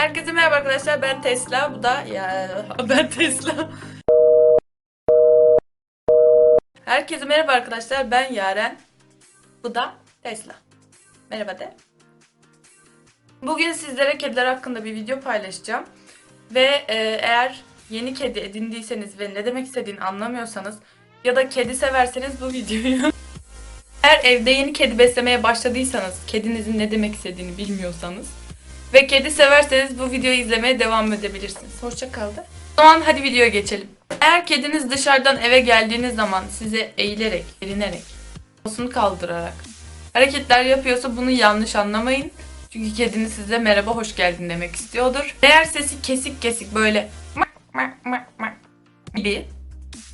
Herkese merhaba arkadaşlar ben Tesla bu da ya ben Tesla. Herkese merhaba arkadaşlar ben Yaren bu da Tesla. Merhaba de. Bugün sizlere kediler hakkında bir video paylaşacağım. Ve e, eğer yeni kedi edindiyseniz ve ne demek istediğini anlamıyorsanız ya da kedi severseniz bu videoyu eğer evde yeni kedi beslemeye başladıysanız, kedinizin ne demek istediğini bilmiyorsanız ve kedi severseniz bu videoyu izlemeye devam edebilirsiniz. Hoşça kaldı. O zaman hadi videoya geçelim. Eğer kediniz dışarıdan eve geldiğiniz zaman size eğilerek, erinerek, posunu kaldırarak hareketler yapıyorsa bunu yanlış anlamayın. Çünkü kediniz size merhaba hoş geldin demek istiyordur. Eğer sesi kesik kesik böyle gibi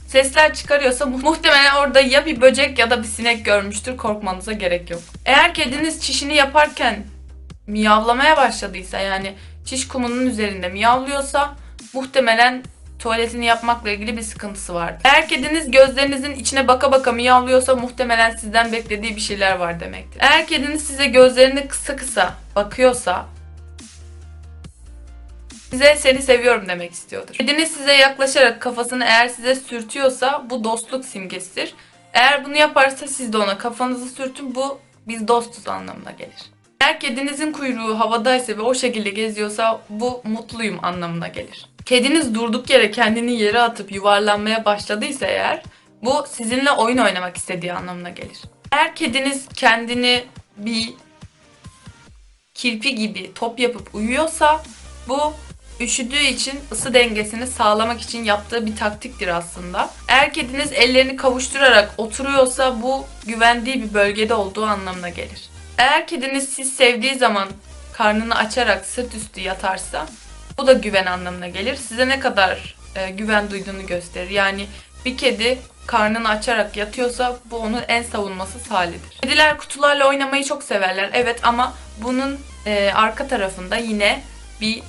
sesler çıkarıyorsa mu- muhtemelen orada ya bir böcek ya da bir sinek görmüştür. Korkmanıza gerek yok. Eğer kediniz çişini yaparken miyavlamaya başladıysa yani çiş kumunun üzerinde miyavlıyorsa muhtemelen tuvaletini yapmakla ilgili bir sıkıntısı vardır. Eğer kediniz gözlerinizin içine baka baka miyavlıyorsa muhtemelen sizden beklediği bir şeyler var demektir. Eğer kediniz size gözlerini kısa kısa bakıyorsa size seni seviyorum demek istiyordur. Kediniz size yaklaşarak kafasını eğer size sürtüyorsa bu dostluk simgesidir. Eğer bunu yaparsa siz de ona kafanızı sürtün bu biz dostuz anlamına gelir. Eğer kedinizin kuyruğu havadaysa ve o şekilde geziyorsa bu mutluyum anlamına gelir. Kediniz durduk yere kendini yere atıp yuvarlanmaya başladıysa eğer bu sizinle oyun oynamak istediği anlamına gelir. Eğer kediniz kendini bir kirpi gibi top yapıp uyuyorsa bu üşüdüğü için ısı dengesini sağlamak için yaptığı bir taktiktir aslında. Eğer kediniz ellerini kavuşturarak oturuyorsa bu güvendiği bir bölgede olduğu anlamına gelir. Eğer kediniz siz sevdiği zaman karnını açarak sırt üstü yatarsa bu da güven anlamına gelir. Size ne kadar e, güven duyduğunu gösterir. Yani bir kedi karnını açarak yatıyorsa bu onun en savunmasız halidir. Kediler kutularla oynamayı çok severler. Evet ama bunun e, arka tarafında yine bir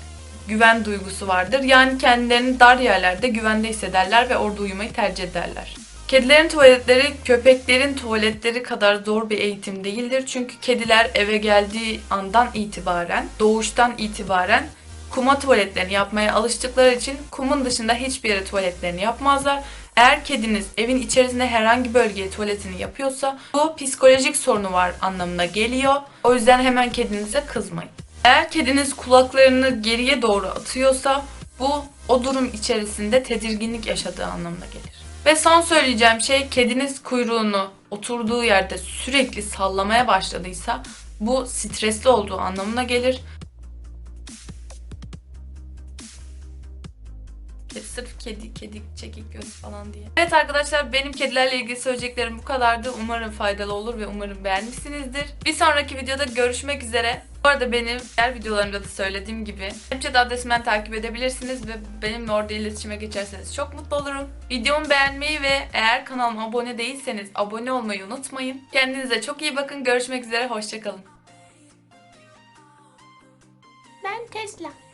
güven duygusu vardır. Yani kendilerini dar yerlerde güvende hissederler ve orada uyumayı tercih ederler. Kedilerin tuvaletleri köpeklerin tuvaletleri kadar zor bir eğitim değildir. Çünkü kediler eve geldiği andan itibaren, doğuştan itibaren kuma tuvaletlerini yapmaya alıştıkları için kumun dışında hiçbir yere tuvaletlerini yapmazlar. Eğer kediniz evin içerisinde herhangi bölgeye tuvaletini yapıyorsa bu psikolojik sorunu var anlamına geliyor. O yüzden hemen kedinize kızmayın. Eğer kediniz kulaklarını geriye doğru atıyorsa bu o durum içerisinde tedirginlik yaşadığı anlamına gelir. Ve son söyleyeceğim şey kediniz kuyruğunu oturduğu yerde sürekli sallamaya başladıysa bu stresli olduğu anlamına gelir. Sırf kedi, kedi, çekik göz falan diye. Evet arkadaşlar benim kedilerle ilgili söyleyeceklerim bu kadardı. Umarım faydalı olur ve umarım beğenmişsinizdir. Bir sonraki videoda görüşmek üzere. Bu arada benim diğer videolarımda da söylediğim gibi Snapchat adresimden takip edebilirsiniz ve benimle orada iletişime geçerseniz çok mutlu olurum. Videomu beğenmeyi ve eğer kanalıma abone değilseniz abone olmayı unutmayın. Kendinize çok iyi bakın. Görüşmek üzere. Hoşçakalın. Ben Tesla.